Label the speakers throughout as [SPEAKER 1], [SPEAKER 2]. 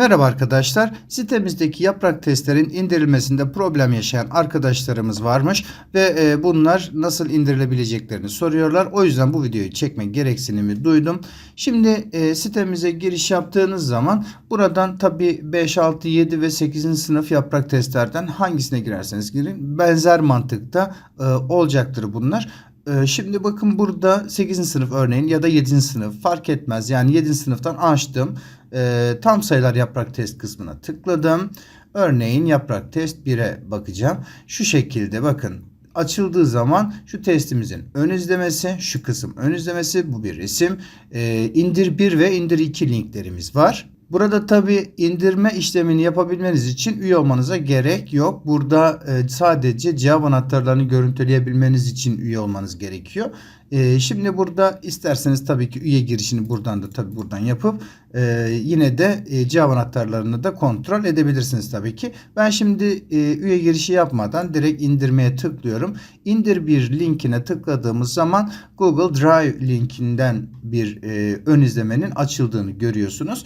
[SPEAKER 1] Merhaba arkadaşlar. Sitemizdeki yaprak testlerin indirilmesinde problem yaşayan arkadaşlarımız varmış ve e, bunlar nasıl indirilebileceklerini soruyorlar. O yüzden bu videoyu çekme gereksinimi duydum. Şimdi e, sitemize giriş yaptığınız zaman buradan tabi 5, 6, 7 ve 8. sınıf yaprak testlerden hangisine girerseniz girin benzer mantıkta e, olacaktır bunlar. Ee, Şimdi bakın burada 8. sınıf örneğin ya da 7. sınıf fark etmez. Yani 7. sınıftan açtım. Ee, tam sayılar yaprak test kısmına tıkladım. Örneğin yaprak test 1'e bakacağım. Şu şekilde bakın açıldığı zaman şu testimizin ön izlemesi, şu kısım ön izlemesi, bu bir resim. Ee, indir 1 ve indir 2 linklerimiz var. Burada tabi indirme işlemini yapabilmeniz için üye olmanıza gerek yok. Burada e, sadece cevap anahtarlarını görüntüleyebilmeniz için üye olmanız gerekiyor. E, şimdi burada isterseniz tabii ki üye girişini buradan da tabii buradan yapıp e, yine de cevap anahtarlarını da kontrol edebilirsiniz tabii ki. Ben şimdi üye girişi yapmadan direkt indirmeye tıklıyorum. İndir bir linkine tıkladığımız zaman Google Drive linkinden bir ön izlemenin açıldığını görüyorsunuz.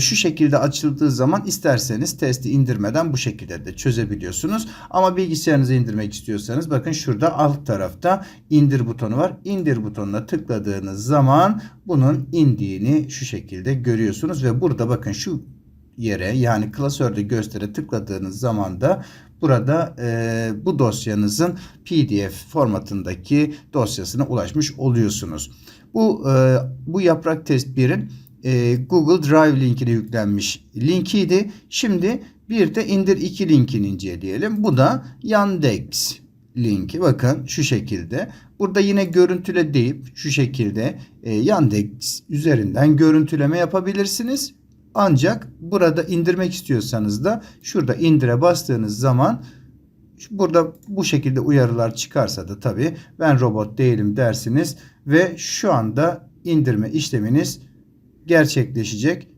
[SPEAKER 1] Şu şekilde açıldığı zaman isterseniz testi indirmeden bu şekilde de çözebiliyorsunuz. Ama bilgisayarınıza indirmek istiyorsanız bakın şurada alt tarafta indir butonu var. İndir butonuna tıkladığınız zaman bunun indiğini şu şekilde görüyorsunuz ve burada bakın şu yere yani klasörde göstere tıkladığınız zaman da burada e, bu dosyanızın PDF formatındaki dosyasına ulaşmış oluyorsunuz. Bu e, bu yaprak test 1'in e, Google Drive linkine yüklenmiş linkiydi. Şimdi bir de indir 2 linkini inceleyelim. Bu da Yandex linki. Bakın şu şekilde. Burada yine görüntüle deyip şu şekilde e, Yandex üzerinden görüntüleme yapabilirsiniz. Ancak burada indirmek istiyorsanız da şurada indire bastığınız zaman burada bu şekilde uyarılar çıkarsa da tabii ben robot değilim dersiniz ve şu anda indirme işleminiz gerçekleşecek.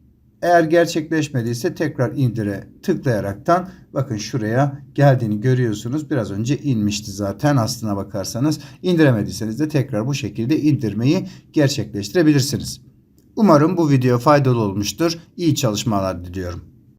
[SPEAKER 1] Eğer gerçekleşmediyse tekrar indire tıklayaraktan bakın şuraya geldiğini görüyorsunuz. Biraz önce inmişti zaten aslına bakarsanız. indiremediyseniz de tekrar bu şekilde indirmeyi gerçekleştirebilirsiniz. Umarım bu video faydalı olmuştur. İyi çalışmalar diliyorum.